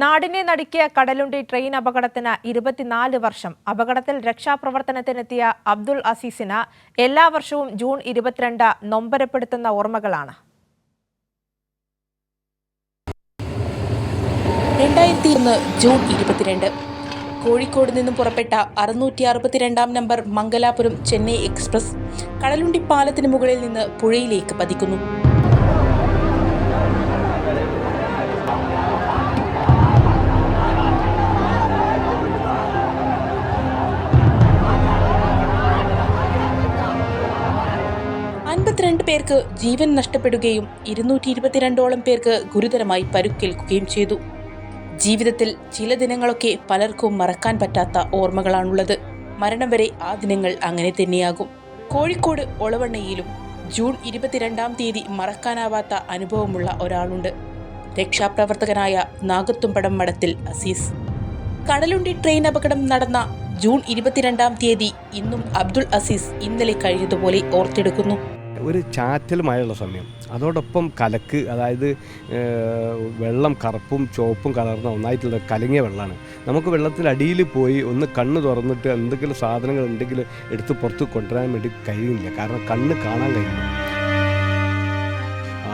നാടിനെ നടുക്കിയ കടലുണ്ടി ട്രെയിൻ അപകടത്തിന് ഇരുപത്തിനാല് വർഷം. അപകടത്തിൽ രക്ഷാപ്രവർത്തനത്തിനെത്തിയ അബ്ദുൾ അസീസിന് എല്ലാ വർഷവും ജൂൺ ഇരുപത്തിരണ്ട് നൊമ്പരപ്പെടുത്തുന്ന ഓർമ്മകളാണ്. രണ്ടായിരത്തി ഒന്ന് ജൂൺ ഇരുപത്തിരണ്ട്. കോഴിക്കോട് നിന്നും പുറപ്പെട്ട അറുന്നൂറ്റി അറുപത്തിരണ്ടാം നമ്പർ മംഗലാപുരം ചെന്നൈ എക്സ്പ്രസ് കടലുണ്ടി പാലത്തിന് മുകളിൽ നിന്ന് പുഴയിലേക്ക് പതിക്കുന്നു. അൻപത്തിരണ്ട് പേർക്ക് ജീവൻ നഷ്ടപ്പെടുകയും ഇരുന്നൂറ്റി ഇരുപത്തിരണ്ടോളം പേർക്ക് ഗുരുതരമായി പരുക്കേൽക്കുകയും ചെയ്തു. ജീവിതത്തിൽ ചില ദിനങ്ങളൊക്കെ പലർക്കും മറക്കാൻ പറ്റാത്ത ഓർമ്മകളാണുള്ളത്. മരണം വരെ ആ ദിനങ്ങൾ അങ്ങനെ തന്നെയാകും. കോഴിക്കോട് ഒളവണ്ണയിലും ജൂൺ ഇരുപത്തിരണ്ടാം തീയതി മറക്കാനാവാത്ത അനുഭവമുള്ള ഒരാളുണ്ട്. രക്ഷാപ്രവർത്തകനായ നാഗത്തുംപടം മഠത്തിൽ അസീസ്. കടലുണ്ടി ട്രെയിൻ അപകടം നടന്ന ജൂൺ ഇരുപത്തിരണ്ടാം തീയതി ഇന്നും അബ്ദുൾ അസീസ് ഇന്നലെ കഴിഞ്ഞതുപോലെ ഓർത്തെടുക്കുന്നു. ഒരു ചാറ്റൽ മഴയുള്ള സമയം. അതോടൊപ്പം കലക്ക് അതായത് വെള്ളം കറുപ്പും ചുവപ്പും കലർന്ന ഒന്നായിട്ടുള്ള കലങ്ങിയ വെള്ളമാണ്. നമുക്ക് വെള്ളത്തിനടിയിൽ പോയി ഒന്ന് കണ്ണ് തുറന്നിട്ട് എന്തെങ്കിലും സാധനങ്ങൾ ഉണ്ടെങ്കിൽ എടുത്ത് പുറത്ത് കൊണ്ടുവരാൻ വേണ്ടി കഴിയുന്നില്ല. കാരണം കണ്ണ് കാണാൻ കഴിയില്ല.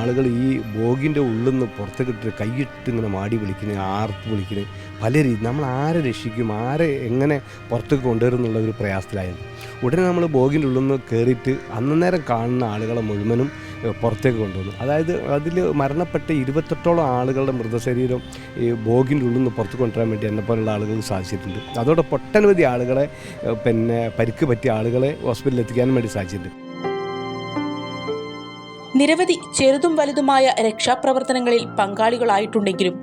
ആളുകൾ ഈ ബോഗിന്റെ ഉള്ളിൽ നിന്ന് പുറത്തേക്കിട്ട് കൈയിട്ട് ഇങ്ങനെ മാടി വിളിക്കുന്നത് ആർത്ത് വിളിക്കുന്നത് പല രീതി നമ്മൾ ആരെ രക്ഷിക്കും ആരെ എങ്ങനെ പുറത്തേക്ക് കൊണ്ടുവരും എന്നുള്ള ഒരു പ്രയാസത്തിലായിരുന്നു. ഉടനെ നമ്മൾ ബോഗിന്റെ ഉള്ളിൽ നിന്ന് കയറിയിട്ട് അന്നേരം കാണുന്ന ആളുകളെ മുഴുവനും പുറത്തേക്ക് കൊണ്ടുവന്നു. അതായത് അതിൽ മരണപ്പെട്ട ഇരുപത്തെട്ടോളം ആളുകളുടെ മൃതശരീരം ഈ ബോഗിന്റെ ഉള്ളിൽ നിന്ന് പുറത്ത് കൊണ്ടുവരാൻ വേണ്ടി എന്നെ പോലുള്ള ആളുകൾക്ക് സാധിച്ചിട്ടുണ്ട്. അതോടൊപ്പം ഒട്ടനവധി ആളുകളെ പിന്നെ പരിക്ക് പറ്റിയ ആളുകളെ ഹോസ്പിറ്റലിൽ എത്തിക്കാനും വേണ്ടി സാധിച്ചിട്ടുണ്ട്. നിരവധി ചെറുതും വലുതുമായ രക്ഷാപ്രവർത്തനങ്ങളിൽ പങ്കാളികളായിട്ടുണ്ടെങ്കിലും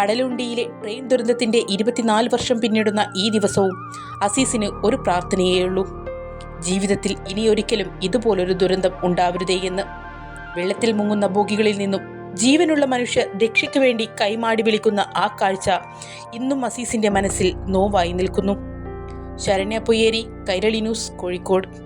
കടലുണ്ടിയിലെ ട്രെയിൻ ദുരന്തത്തിന്റെ ഇരുപത്തിനാല് വർഷം പിന്നിടുന്ന ഈ ദിവസവും അസീസിന് ഒരു പ്രാർത്ഥനയേയുള്ളൂ. ജീവിതത്തിൽ ഇനിയൊരിക്കലും ഇതുപോലൊരു ദുരന്തം ഉണ്ടാവരുതേ എന്ന്. വെള്ളത്തിൽ മുങ്ങുന്ന ബോഗികളിൽ നിന്നും ജീവനുള്ള മനുഷ്യർ രക്ഷയ്ക്ക് വേണ്ടി കൈമാടി വിളിക്കുന്ന ആ കാഴ്ച ഇന്നും അസീസിന്റെ മനസ്സിൽ നോവായി നിൽക്കുന്നു. ശരണ്യ പൊയ്യേരി കൈരളി ന്യൂസ് കോഴിക്കോട്.